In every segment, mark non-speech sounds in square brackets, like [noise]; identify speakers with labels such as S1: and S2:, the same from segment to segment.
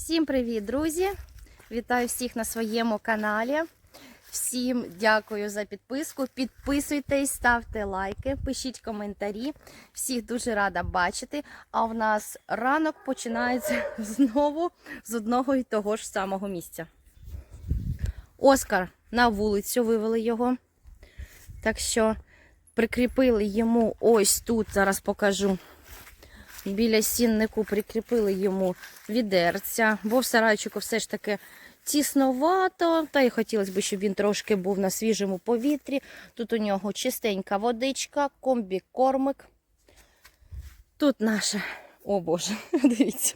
S1: Всім привіт, друзі! Вітаю всіх на своєму каналі. Всім дякую за підписку. Підписуйтесь, ставте лайки, пишіть коментарі. Всіх дуже рада бачити. А в нас ранок починається [laughs] знову з одного і того ж самого місця. Оскар на вулицю вивели його. Так що прикріпили йому ось тут, зараз покажу. Біля сіннику прикріпили йому відерця, бо в сарайчику все ж таки тісновато, та й хотілося б, щоб він трошки був на свіжому повітрі. Тут у нього чистенька водичка, комбі-кормик. Тут наша. О Боже, [laughs] дивіться.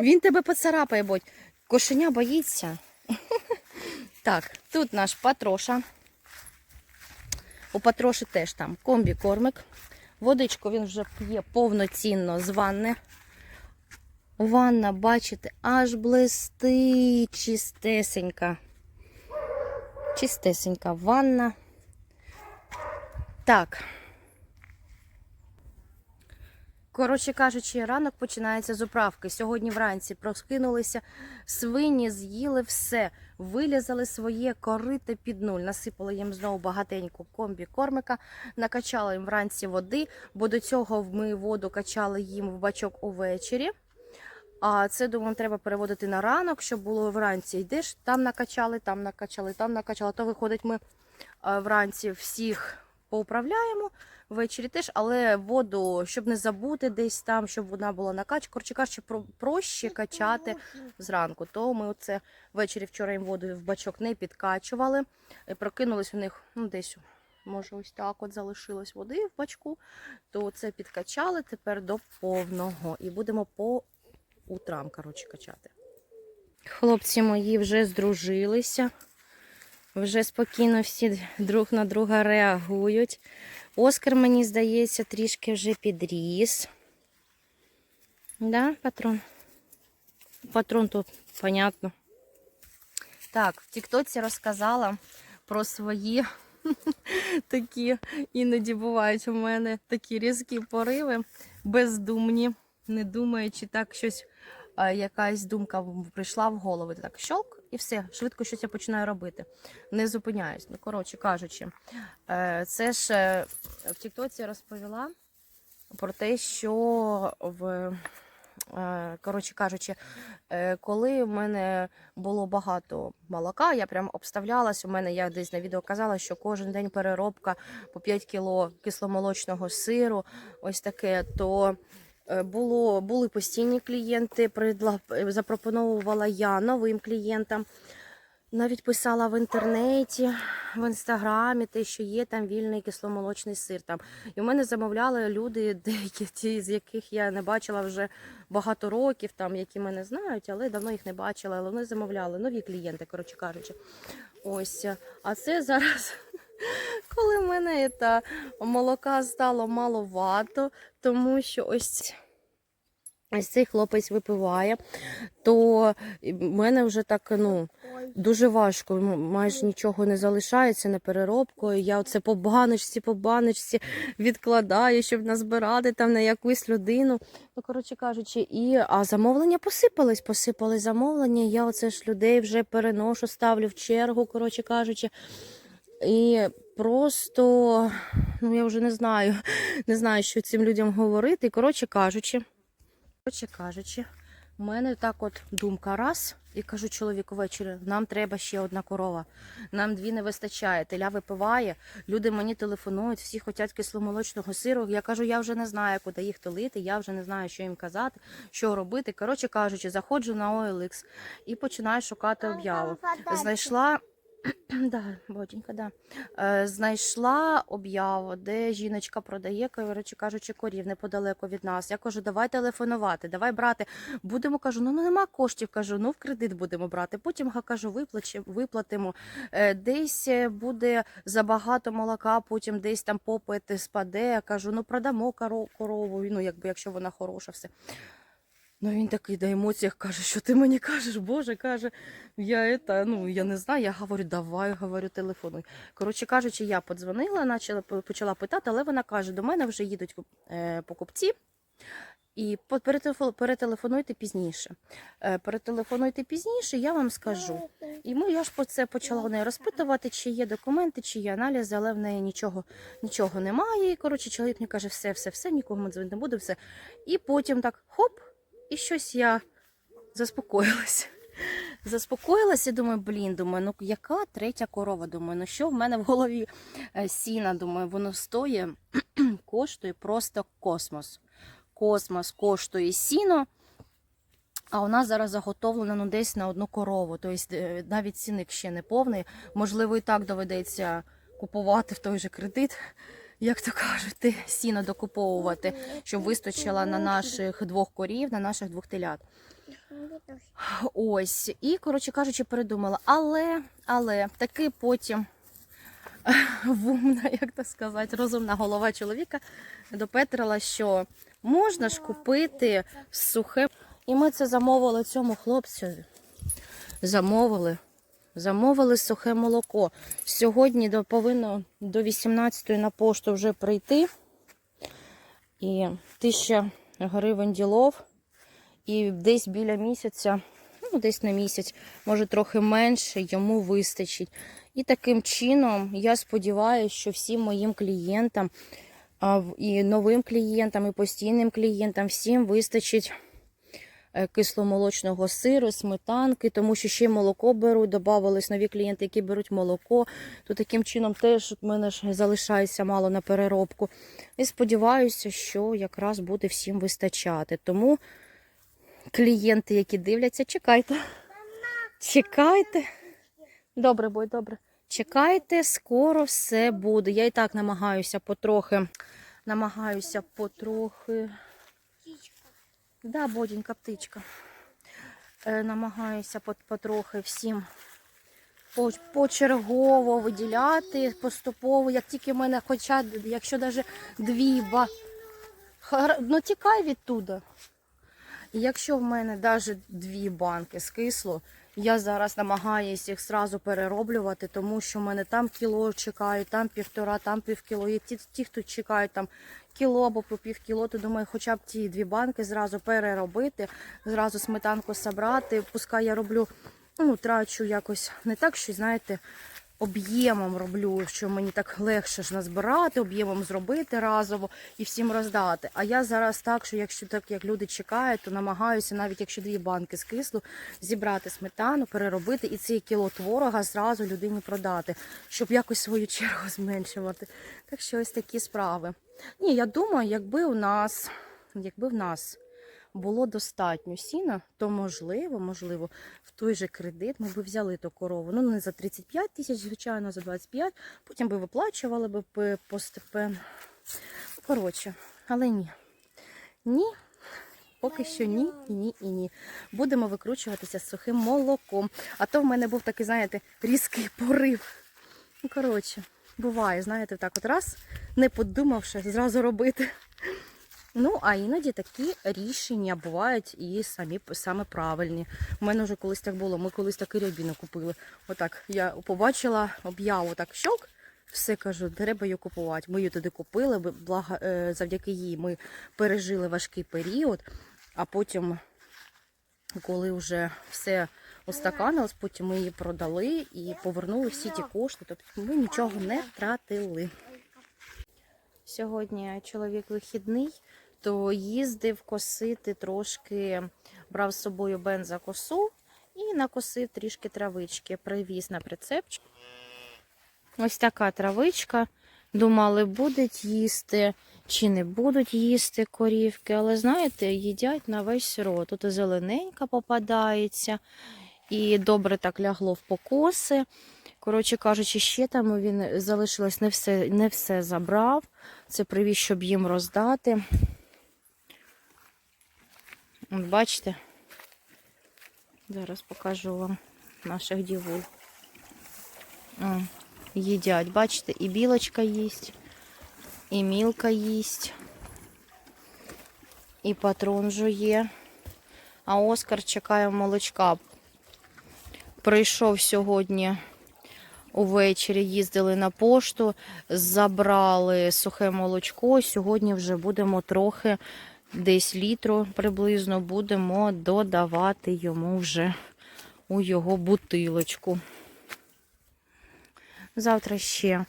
S1: Він тебе поцарапає, будь. Кошеня боїться. [laughs] Так, тут наш Патроша. У Патроші теж там комбі-кормик. Водичку він вже п'є повноцінно з ванни. Ванна, бачите, аж блистить чистесенька. Чистесенька ванна. Так. Коротше кажучи, ранок починається з управки. Сьогодні вранці проскинулися, свині з'їли все, вилізали своє корите під нуль. Насипали їм знову багатеньку комбі кормика, накачали їм вранці води, бо до цього ми воду качали їм в бачок увечері. А це, думаю, треба переводити на ранок, щоб було вранці. Йдеш, там накачали, там накачали, там накачали. То виходить, ми е, вранці всіх поуправляємо, ввечері теж, але воду, щоб не забути десь там, щоб вона була накачана. Коротше кажучи, проще качати зранку. То ми оце ввечері вчора їм воду в бачок не підкачували. І прокинулись у них ну, десь. Може, ось так от залишилось води в бачку, то це підкачали тепер до повного. І будемо по утрам, коротше, качати. Хлопці мої вже здружилися. Вже спокійно всі друг на друга реагують. Оскар, мені здається, трішки вже підріс. Да, патрон? Патрон тут, понятно. Так, в Тіктоці розказала про свої [laughs] такі, іноді бувають у мене такі різкі пориви, бездумні, не думаючи так щось, якась думка прийшла в голову. Так щолк і все, швидко щось я починаю робити. Не зупиняюсь. Ну, коротше кажучи, е, це ж е, в Тіктоці розповіла про те, що в. е, Коротше кажучи, коли в мене було багато молока, я прям обставлялась. У мене я десь на відео казала, що кожен день переробка по 5 кіло кисломолочного сиру, ось таке, то було, були постійні клієнти, предла- е, запропонувала я новим клієнтам. Навіть писала в інтернеті, в інстаграмі, те, що є там вільний кисломолочний сир. Там. І в мене замовляли люди, [laughs] деякі ті, з яких я не бачила вже багато років, там, які мене знають, але давно їх не бачила. Але вони замовляли нові клієнти, коротше кажучи. Ось. А це зараз, коли мене та, молока стало маловато, тому що ось. Ось цей хлопець випиває, то в мене вже так ну, дуже важко, майже нічого не залишається на переробку. Я оце по баночці, по баночці відкладаю, щоб назбирати там на якусь людину. Ну, коротше кажучи, і а замовлення посипались, посипали замовлення. Я оце ж людей вже переношу, ставлю в чергу, коротше кажучи. І просто, ну я вже не знаю, не знаю, що цим людям говорити. Коротше кажучи. Коротше кажучи, у мене так от думка раз, і кажу чоловіку ввечері, нам треба ще одна корова. Нам дві не вистачає. Теля випиває, люди мені телефонують, всі хочуть кисломолочного сиру. Я кажу, я вже не знаю, куди їх толити, я вже не знаю, що їм казати, що робити. Коротше кажучи, заходжу на OLX і починаю шукати об'яву. Знайшла. [clears throat] Да, ботенька, да. Е, знайшла об'яву, де жіночка продає, коротше кажучи, корів неподалеку від нас. Я кажу, давай телефонувати, давай брати. Будемо кажу, ну нема коштів. Кажу, ну в кредит будемо брати. Потім кажу, виплатимо. Е, десь е, буде забагато молока, потім десь там попит спаде. Кажу, ну продамо коро- корову, ну якби якщо вона хороша, все. Ну він такий на емоціях каже, що ти мені кажеш, Боже, каже, я это, ну я не знаю. Я говорю, давай, говорю, телефонуй. Коротше кажучи, я подзвонила, почала, почала питати, але вона каже, до мене вже їдуть е, покупці. І перетелефонуйте пізніше. Е, Перетелефонуйте пізніше, я вам скажу. І ми, я ж по це почала у неї розпитувати, чи є документи, чи є аналізи, але в неї нічого, нічого немає. І коротше, чоловік мені каже, все, все, все, нікого дзвонити не буде, все. І потім так хоп, і щось я заспокоїлася. [laughs] Заспокоїлася думаю, блін, думаю, ну яка третя корова? Думаю, ну що в мене в голові Е, сіна, думаю, воно стоїть, [clears throat] коштує просто космос. Космос коштує сіно. А у нас зараз заготовлено ну, десь на одну корову. Тобто е, навіть цінник ще не повний. Можливо, і так доведеться купувати в той же кредит, як то кажуть, сіно докуповувати, щоб вистачило на наших двох корів, на наших двох телят. Ось. І, коротше кажучи, передумала. Але, але таки потім [laughs] вумна, як то сказати, розумна голова чоловіка допетрила, що можна ж купити сухе. І ми це замовили цьому хлопцю. Замовили. Замовили сухе молоко. Сьогодні до, повинно до 18-ї на пошту вже прийти. І 1000 гривень ділов. І десь біля місяця, ну десь на місяць, може трохи менше, йому вистачить. І таким чином я сподіваюся, що всім моїм клієнтам, і новим клієнтам, і постійним клієнтам всім вистачить кисломолочного сиру, сметанки, тому що ще молоко беруть, додавались нові клієнти, які беруть молоко. То таким чином теж в мене ж залишається мало на переробку. І сподіваюся, що якраз буде всім вистачати. Тому клієнти, які дивляться, чекайте. Чекайте. Добре, бой, добре. Чекайте, скоро все буде. Я і так намагаюся потрохи. Намагаюся потрохи. Да, бодінька птичка. Е, намагаюся потрохи всім почергово виділяти поступово, як тільки в мене, хоча, якщо навіть дві, ба... Ну тікай відтуда. І Якщо в мене навіть дві банки скисло, я зараз намагаюся їх зразу перероблювати, тому що в мене там кіло чекають, там півтора, там півкіло. І ті, ті, хто чекають там кіло або по півкіло, то думаю, хоча б ті дві банки зразу переробити, зразу сметанку забрати. Пускай я роблю, ну, трачу якось не так, що, знаєте, об'ємом роблю, що мені так легше ж назбирати, об'ємом зробити разово і всім роздати. А я зараз так, що якщо так як люди чекають, то намагаюся, навіть якщо дві банки скисло, зібрати сметану, переробити і цей кіло творога зразу людині продати, щоб якось свою чергу [laughs] зменшувати. Так що ось такі справи. Ні, я думаю, якби у нас, якби в нас було достатньо сіна, то можливо, можливо, в той же кредит ми б взяли ту корову. Ну, не за 35 тисяч, звичайно, за 25, потім би виплачували б по- постепенно. Коротше, але ні. Ні. Поки що ні, і ні, і ні. Будемо викручуватися з сухим молоком. А то в мене був такий, знаєте, різкий порив. Ну, коротше, буває, знаєте, так от раз, не подумавши, зразу робити. Ну, а іноді такі рішення бувають і самі саме правильні. У мене вже колись так було. Ми колись таки рябіну купили. Отак я побачила об'яву, так щок. Все кажу, треба її купувати. Ми її туди купили, благо, е, завдяки їй ми пережили важкий період, а потім, коли вже все устаканилось, потім ми її продали і повернули всі ті кошти. Тобто ми нічого не втратили. Сьогодні чоловік вихідний, то їздив косити трошки, брав з собою бензокосу і накосив трішки травички. Привіз на прицепчик. Ось така травичка. Думали, будуть їсти чи не будуть їсти корівки, але знаєте, їдять на весь рот. Тут і зелененька попадається, і добре так лягло в покоси. Коротше кажучи, ще там він залишилось не все, не все забрав. Це привіз, щоб їм роздати. От бачите? Зараз покажу вам наших дівул. О, їдять, бачите, і білочка їсть, і мілка їсть, і патрон жує. А Оскар чекає молочка. Прийшов сьогодні увечері, їздили на пошту, забрали сухе молочко. Сьогодні вже будемо трохи десь літру приблизно будемо додавати йому вже у його бутилочку. Завтра ще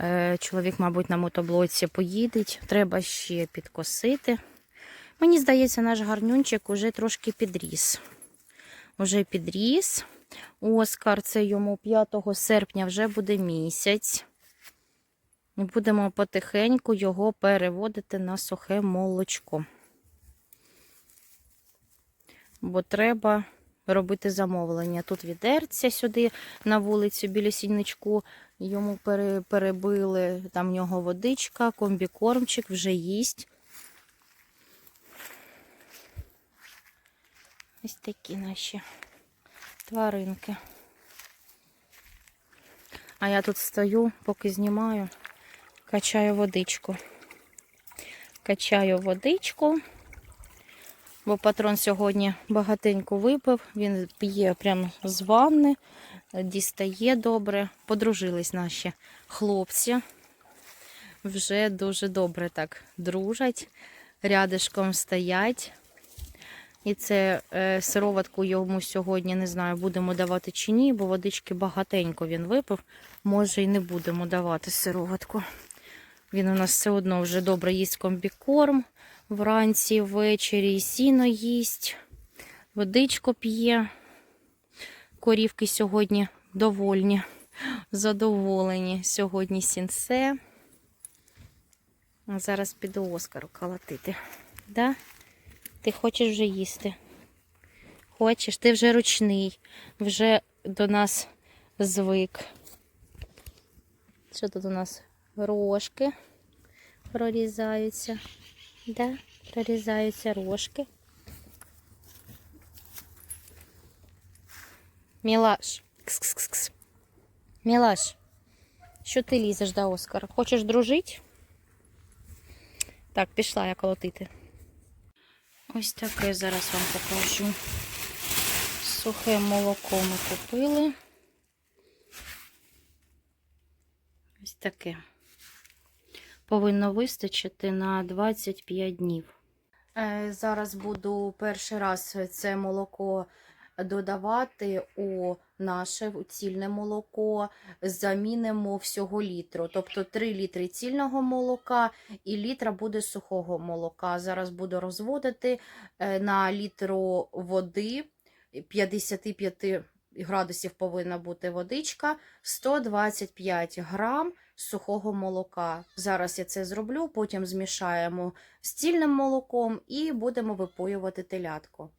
S1: е, чоловік, мабуть, на мотоблоці поїде. Треба ще підкосити. Мені здається, наш гарнюнчик уже трошки підріс. Уже підріс. Оскар, це йому 5 серпня вже буде місяць. І будемо потихеньку його переводити на сухе молочко. Бо треба робити замовлення. Тут відерця сюди на вулицю біля сінничку. Йому перебили, там в нього водичка, комбікормчик вже їсть. Ось такі наші тваринки. А я тут стою, поки знімаю, качаю водичку. Качаю водичку, бо патрон сьогодні багатенько випив, він п'є прямо з ванни, дістає добре. Подружились наші хлопці. Вже дуже добре так дружать, рядишком стоять. І це е, сироватку йому сьогодні не знаю, будемо давати чи ні, бо водички багатенько він випив. Може, і не будемо давати сироватку. Він у нас все одно вже добре їсть комбікорм вранці, ввечері, сіно їсть, водичку п'є. Корівки сьогодні довольні, задоволені. Сьогодні сінце. Зараз піду Оскару колотити. Да? Ти хочеш вже їсти? Хочеш, ти вже ручний, вже до нас звик. Що тут у нас? Рожки прорізаються. Да? Прорізаються рожки. Мілаш. Кс-кс-кс. Мілаш, що ти лізеш до Оскара? Хочеш дружити? Так, пішла я колотити. Ось таке зараз вам покажу. Сухе молоко ми купили. Ось таке. Повинно вистачити на 25 днів. Е, Зараз буду перший раз це молоко додавати у наше цільне молоко. Замінимо всього літру. Тобто 3 літри цільного молока і літра буде сухого молока. Зараз буду розводити е, на літру води 55 градусів повинна бути водичка, 125 грам сухого молока. Зараз я це зроблю, потім змішаємо з цільним молоком і будемо випоювати телятко.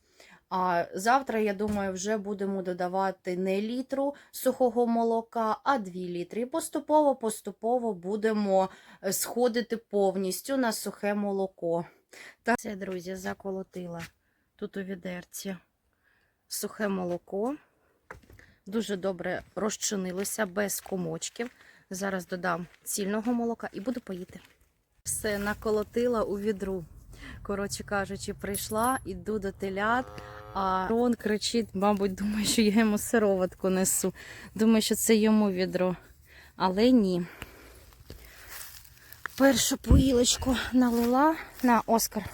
S1: А завтра, я думаю, вже будемо додавати не літру сухого молока, а 2 літри. І поступово-поступово будемо е, сходити повністю на сухе молоко. Так, це, друзі, заколотила тут у відерці сухе молоко. Дуже добре розчинилося без комочків. Зараз додам цільного молока і буду поїти. Все наколотила у відру. Коротше кажучи, прийшла, іду до телят, а Рон кричить, мабуть, думає, що я йому сироватку несу. Думаю, що це йому відро. Але ні. Першу поїлочку налила на Оскар.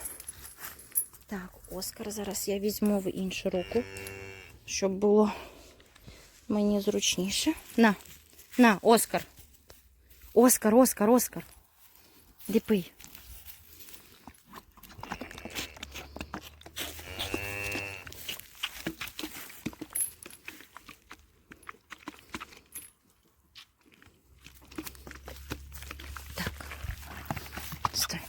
S1: Так, Оскар, зараз я візьму в іншу руку, щоб було мені зручніше. На, на, Оскар. Оскар, Оскар, Оскар. Де пий. Так. Стой.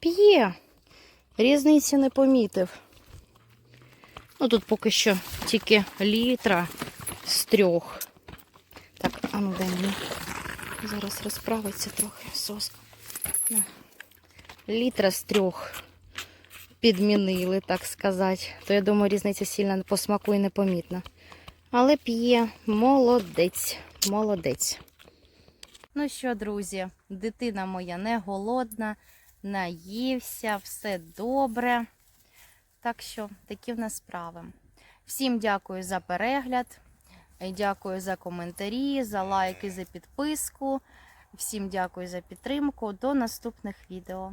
S1: П'є. Різниці не помітив. Тут поки що тільки літра з трьох. Так, а ну дай мені. Зараз розправиться трохи соска. Літра з трьох підмінили, так сказати. То я думаю, різниця сильно по смаку і непомітна. Але п'є молодець, молодець. Ну що, друзі, дитина моя не голодна, наївся, все добре. Так що такі в нас справи. Всім дякую за перегляд. Е, Дякую за коментарі, за лайки, за підписку. Всім дякую за підтримку. До наступних відео.